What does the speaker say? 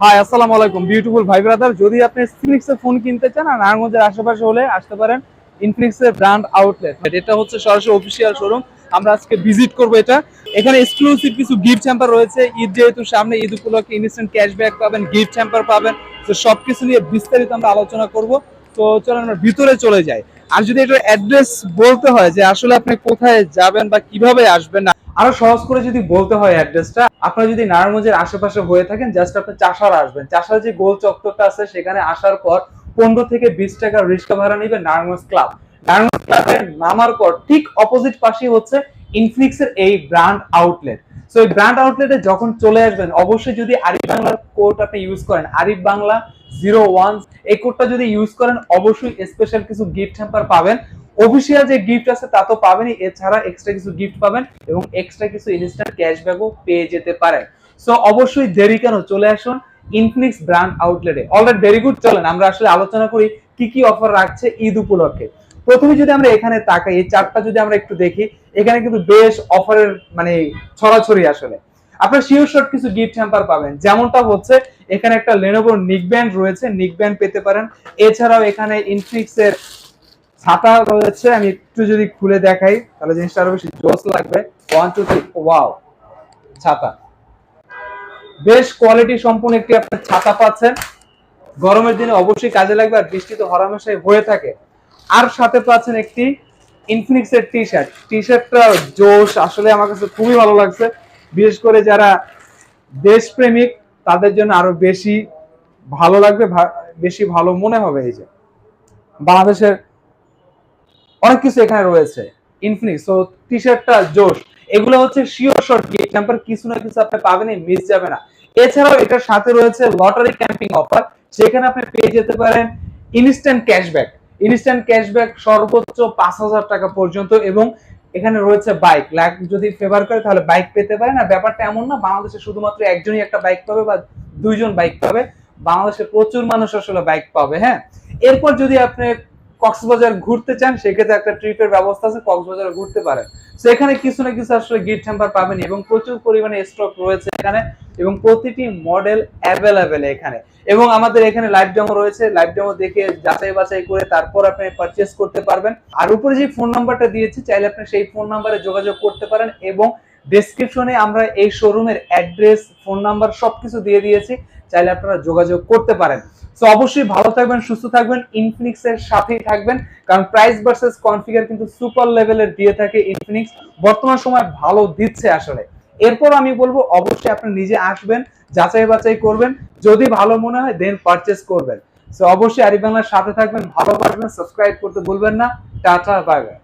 High আসসালামু আলাইকুম। Beautiful ভাই ব্রাদার যদি আপনি ফোন কিনতে চান, আর নারায়ণগঞ্জের আশেপাশে হলে আসতে পারেন ইনফিনিক্স এর ব্র্যান্ড আউটলেট এটা হচ্ছে সরাসরি অফিসিয়াল শোরুম আমরা আজকে ভিজিট করব এটা। এখানে এক্সক্লুসিভ কিছু গিফট চ্যাম্পার রয়েছে। ঈদ যেহেতু সামনে, ঈদ উপলক্ষে ইনস্ট্যান্ট ক্যাশব্যাক পাবেন গিফট চ্যাম্পার পাবেন। তো সবকিছু নিয়ে বিস্তারিত আমরা আলোচনা করব। তো চলুন আমরা ভিতরে চলে যাই। আর যদি এটার অ্যাড্রেস বলতে হয় যে আসলে আপনি কোথায় যাবেন বা কীভাবে আসবেন আরও সহজ করে যদি বলতে হয় অ্যাড্রেসটা, আপনারা যদি নারায়ণগঞ্জের আশেপাশে হয়ে থাকেন জাস্ট আপনি চাষার আসবেন। চাষার যে গোল চত্বরটা আছে, সেখানে আসার পর পনেরো থেকে বিশ টাকা রিক্সা ভাড়া নিবে নারায়ণগঞ্জ ক্লাব। নারায়ণগঞ্জ ক্লাবে নামার পর ঠিক অপোজিট পাশেই হচ্ছে ইনফিনিক্স এর এই ব্র্যান্ড আউটলেট সো এই ব্র্যান্ড আউটলেটে যখন চলে আসবেন, অবশ্যই যদি আরিফ বাংলার কোড আপনি ইউজ করেন, আরিফ বাংলা জিরো ওয়ান এই কোডটা যদি ইউজ করেন, অবশ্যই স্পেশাল কিছু গিফট হ্যাম্পার পাবেন। অফিসিয়াল যে গিফট আছে তা তো পাবেনই, এছাড়া এক্সট্রা কিছু গিফট পাবেন এবং এক্সট্রা কিছু ইনস্ট্যান্ট ক্যাশব্যাকও পেয়ে যেতে পারেন। সো অবশ্যই দেরি কেন? চলে আসুন ইনফিনিক্স ব্র্যান্ড আউটলেটে অলরেডি ভেরি গুড চলেন, আমরা আসলে আলোচনা করি কি কি অফার রাখছে ঈদ উপলক্ষে। প্রথমে যদি আমরা এখানে তাকাই, এই চারটা যদি আমরা একটু দেখি, এখানে কিন্তু বেশ অফারের মানে ছড়াছড়ি আসলে। আপনার শিওর শর্ট কিছু গিফট হ্যাম্পার পাবেন। যেমনটা হচ্ছে, এখানে একটা লেনোভো নিক ব্যান্ড রয়েছে নিক ব্যান্ড পেতে পারেন। এছাড়াও এখানে ইনফিনিক্স এর ছাতা রয়েছে, আমি একটু যদি খুলে দেখাই, তাহলে জিনিসটা আরও বেশি জোস লাগবে। ওয়ান টু থ্রি ওয়াও ছাতা। বেশ কোয়ালিটি সম্পূর্ণ একটি আপনার ছাতা পাচ্ছেন। গরমের দিনে অবশ্যই কাজে লাগবে, আর বৃষ্টি তো হরামেশাই হয়ে থাকে। আর সাথে পাচ্ছেন একটি ইনফিনিক্স এর টি শার্ট টি শার্টটা জোশ আসলে আমার কাছে খুবই ভালো লাগছে। বিশেষ করে যারা দেশপ্রেমিক, তাদের জন্য আরও বেশি ভালো লাগবে বেশি ভালো মনে হবে এই যে। বাংলাদেশের অনেক কিছু এখানে রয়েছে। ইনফিনিক্স তো টি শার্টটা জোশ, এগুলো হচ্ছে শিওর শর্ট গিফট টেম্পার কিছু না কিছু আপনি পাবেনই মিস যাবে না। এছাড়াও এটার সাথে রয়েছে লটারি ক্যাম্পিং অফার সেখানে আপনি পেয়ে যেতে পারেন ইনস্ট্যান্ট ক্যাশব্যাক ইনস্ট্যান্ট ক্যাশব্যাক সর্বোচ্চ পাঁচ হাজার টাকা পর্যন্ত এবং এখানে রয়েছে বাইক লাখ যদি ফেভার করে তাহলে বাইক পেতে পারেন। আর ব্যাপারটা এমন না, বাংলাদেশে শুধুমাত্র একজনই একটা বাইক পাবে বা দুইজন বাইক পাবে। বাংলাদেশে প্রচুর মানুষ আসলে বাইক পাবে হ্যাঁ? এরপর যদি আপনি কক্সবাজার ঘুরতে চান, সেক্ষেত্রে একটা ট্রিপের ব্যবস্থা আছে, কক্সবাজার ঘুরতে পারেন। সেখানে কিছু না কিছু আসলে গিফট হ্যাম্পার পাবেন এবং প্রচুর পরিমাণে স্টক রয়েছে এখানে এবং প্রতিটি মডেল অ্যাভেলেবেল এখানে। এবং আমাদের এখানে লাইভ ডেমো রয়েছে লাইভ ডেমো দেখে যাচাই বাছাই করে তারপর আপনি পারচেস করতে পারবেন। আর উপরে যে ফোন নাম্বারটা দিয়েছি, চাইলে আপনি সেই ফোন নাম্বারে যোগাযোগ করতে পারেন এবং ডেসক্রিপশনে আমরা এই শোরুমের অ্যাড্রেস ফোন নাম্বার সবকিছু দিয়ে দিয়েছি, চাইলে আপনারা যোগাযোগ করতে পারেন। তো অবশ্যই ভালো থাকবেন, সুস্থ থাকবেন ইনফিনিক্স এর সাথেই থাকবেন, কারণ প্রাইস ভার্সেস কনফিগার কিন্তু সুপার লেভেলের দিয়ে থাকে ইনফিনিক্স বর্তমান সময় ভালো দিচ্ছে আসলে। এরপর আমি বলব, অবশ্যই আপনি নিজে আসবেন, যাচাই বাছাই করবেন, যদি ভালো মনে হয় দেন পারচেস করবেন। সো অবশ্যই আরিফ বাংলার সাথে থাকবেন ভালো পারবেন সাবস্ক্রাইব করতে ভুলবেন না। Tata bye bye